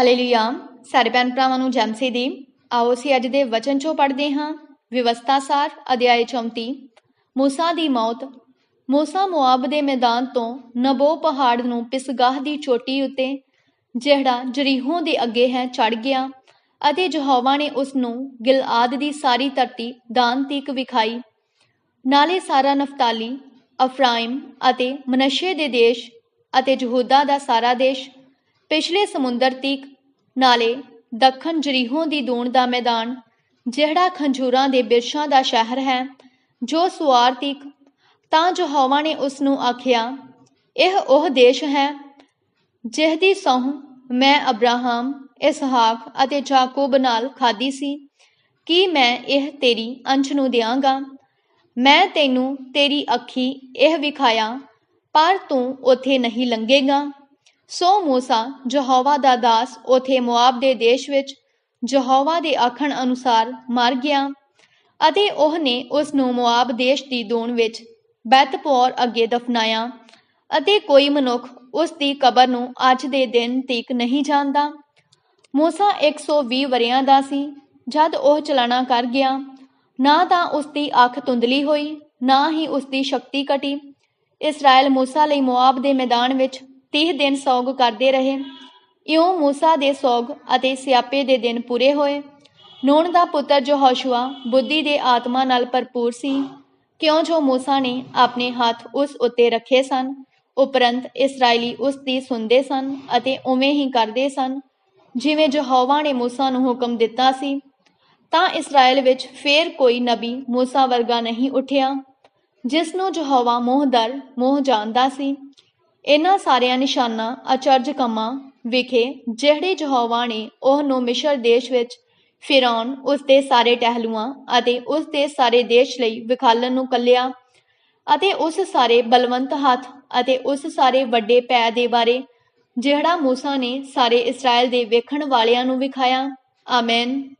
Hallelujah ਸਾਰੇ ਭੈਣ ਭਰਾਵਾਂ ਨੂੰ ਜਮਸੇ ਦੀ ਆਓ ਅਸੀਂ ਅੱਜ ਦੇ ਵਚਨ ਚੋਂ ਪੜ੍ਹਦੇ ਹਾਂ। ਵਿਵਸਥਾ ਅਧਿਆਇ 34 ਮੂਸਾ ਦੀ ਮੌਤ। ਮੂਸਾ ਮੁਆਬ ਦੇ ਮੈਦਾਨ ਤੋਂ ਨਬੋ ਪਹਾੜ ਨੂੰ ਪਿਸਗਾਹ ਦੀ ਚੋਟੀ ਉੱਤੇ, ਜਿਹੜਾ ਜਰੀਹੋਂ ਦੇ ਅੱਗੇ ਹੈ ਚੜ ਗਿਆ ਅਤੇ ਯਹੋਵਾ ਨੇ ਉਸ ਨੂੰ ਗਿਲਆਦ ਦੀ ਸਾਰੀ ਧਰਤੀ ਦਾਨ ਤੀਕ ਵਿਖਾਈ। ਨਾਲੇ ਸਾਰਾ ਨਫਤਾਲੀ, ਅਫਰਾਇਮ ਅਤੇ ਮਨਸ਼ੇ ਦੇ ਦੇਸ਼ ਅਤੇ ਯਹੂਦਾ ਦਾ ਸਾਰਾ ਦੇਸ਼ ਪਿਛਲੇ ਸਮੁੰਦਰ ਤੀਕ, ਨਾਲੇ ਦੱਖਣ ਜਰੀਹੋਂ ਦੀ ਦੂਣ ਦਾ ਮੈਦਾਨ, ਜਿਹੜਾ ਖੰਜੂਰਾਂ ਦੇ ਬਿਰਸ਼ਾਂ ਦਾ ਸ਼ਹਿਰ ਹੈ, ਜੋ ਸੁਆਰ ਤੀਕ, ਤਾਂ ਯਹੋਵਾ ਨੇ ਉਸ ਨੂੰ ਆਖਿਆ, ਇਹ ਉਹ ਦੇਸ਼ ਹੈ, ਜਿਹਦੀ ਸਹੁੰ ਮੈਂ ਅਬਰਾਹਮ, ਇਸਹਾਕ ਅਤੇ ਯਾਕੂਬ ਨਾਲ ਖਾਦੀ ਸੀ। ਕਿ ਮੈਂ ਇਹ ਤੇਰੀ ਅੰਸ਼ ਨੂੰ ਦਿਆਂਗਾ? ਮੈਂ ਤੈਨੂੰ ਤੇਰੀ ਅੱਖੀ ਇਹ ਵਿਖਾਇਆ, ਪਰ ਤੂੰ ਉਥੇ ਨਹੀਂ ਲੰਘੇਗਾ। ਸੋ ਮੂਸਾ, ਯਹੋਵਾ ਦਾ ਦਾਸ, ਉਥੇ ਮੁਆਬ ਦੇ ਦੇਸ਼ ਵਿੱਚ ਯਹੋਵਾ ਦੇ ਆਖਣ ਅਨੁਸਾਰ ਮਰ ਗਿਆ ਅਤੇ ਉਹਨੇ ਉਸ ਨੂੰ ਮੁਆਬ ਦੇਸ਼ ਦੀ ਦੂਣ ਵਿੱਚ ਬੈਤਪੌਰ ਅੱਗੇ ਦਫਨਾਇਆ ਅਤੇ ਕੋਈ ਮਨੁੱਖ ਉਸ ਦੀ ਕਬਰ ਨੂੰ ਅੱਜ ਦੇ ਦਿਨ ਤੀਕ ਨਹੀਂ ਜਾਣਦਾ। ਮੂਸਾ 120 ਵਰਿਆਂ ਦਾ ਸੀ, ਜਦ ਉਹ ਚਲਾਣਾ ਕਰ ਗਿਆ, ਨਾ ਤਾਂ ਉਸ ਦੀ ਅੱਖ ਤੁੰਦਲੀ ਹੋਈ, ਨਾ ਹੀ ਉਸ ਦੀ ਸ਼ਕਤੀ ਘਟੀ। ਇਸਰਾਇਲ ਮੂਸਾ ਲਈ ਮੁਆਬ ਦੇ ਮੈਦਾਨ ਵਿੱਚ 30 ਦਿਨ ਸੌਗ ਕਰਦੇ ਰਹੇ। ਇਉਂ موسی ਦੇ ਸੌਗ ਅਤੇ ਸਿਆਪੇ ਦੇ ਦਿਨ ਪੂਰੇ ਹੋਏ। ਨੂਨ ਦਾ ਪੁੱਤਰ ਯਹੋਸ਼ੂਆ ਬੁੱਧੀ ਦੇ ਆਤਮਾ ਨਾਲ ਭਰਪੂਰ ਸੀ, ਕਿਉਂ ਜੋ موسی ਨੇ ਆਪਣੇ ਹੱਥ ਉਸ ਉੱਤੇ ਰੱਖੇ ਸਨ, ਉਪਰੰਤ ਇਸرائیਲੀ ਉਸ ਦੀ ਸੁਣਦੇ ਸਨ ਅਤੇ ਉਵੇਂ ਹੀ ਕਰਦੇ ਸਨ, ਜਿਵੇਂ ਯਹੋਵਾ ਨੇ موسی ਨੂੰ ਹੁਕਮ ਦਿੱਤਾ ਸੀ। ਤਾਂ ਇਸਰਾਇਲ ਵਿੱਚ ਫੇਰ ਕੋਈ ਨਬੀ موسی ਵਰਗਾ ਨਹੀਂ ਉੱਠਿਆ ਜਿਸ ਨੂੰ ਯਹੋਵਾ ਮੋਹਦਰ ਮੋਹ ਜਾਣਦਾ ਸੀ। ਇਹਨਾਂ ਸਾਰਿਆਂ ਨਿਸ਼ਾਨਾਂ ਅਚਰਜ ਕੰਮਾਂ ਵਿਖੇ ਜਿਹੜੇ ਯਹੋਵਾ ਨੇ ਉਹ ਨੂੰ ਮਿਸ਼ਰ ਦੇਸ਼ ਵਿੱਚ ਫਿਰੌਨ ਉਸ ਦੇ ਸਾਰੇ ਟਹਿਲੂਆਂ ਅਤੇ ਉਸ ਦੇ ਸਾਰੇ ਦੇਸ਼ ਲਈ ਵਿਖਾਲਣ ਨੂੰ ਕੱਲਿਆ ਅਤੇ ਉਸ ਸਾਰੇ ਬਲਵੰਤ ਹੱਥ ਅਤੇ ਉਸ ਸਾਰੇ ਵੱਡੇ ਪੈ ਦੇ ਬਾਰੇ, ਜਿਹੜਾ ਮੂਸਾ ਨੇ ਸਾਰੇ ਇਸਰਾਇਲ ਦੇ ਵੇਖਣ ਵਾਲਿਆਂ ਨੂੰ ਵਿਖਾਇਆ। ਆਮੇਨ।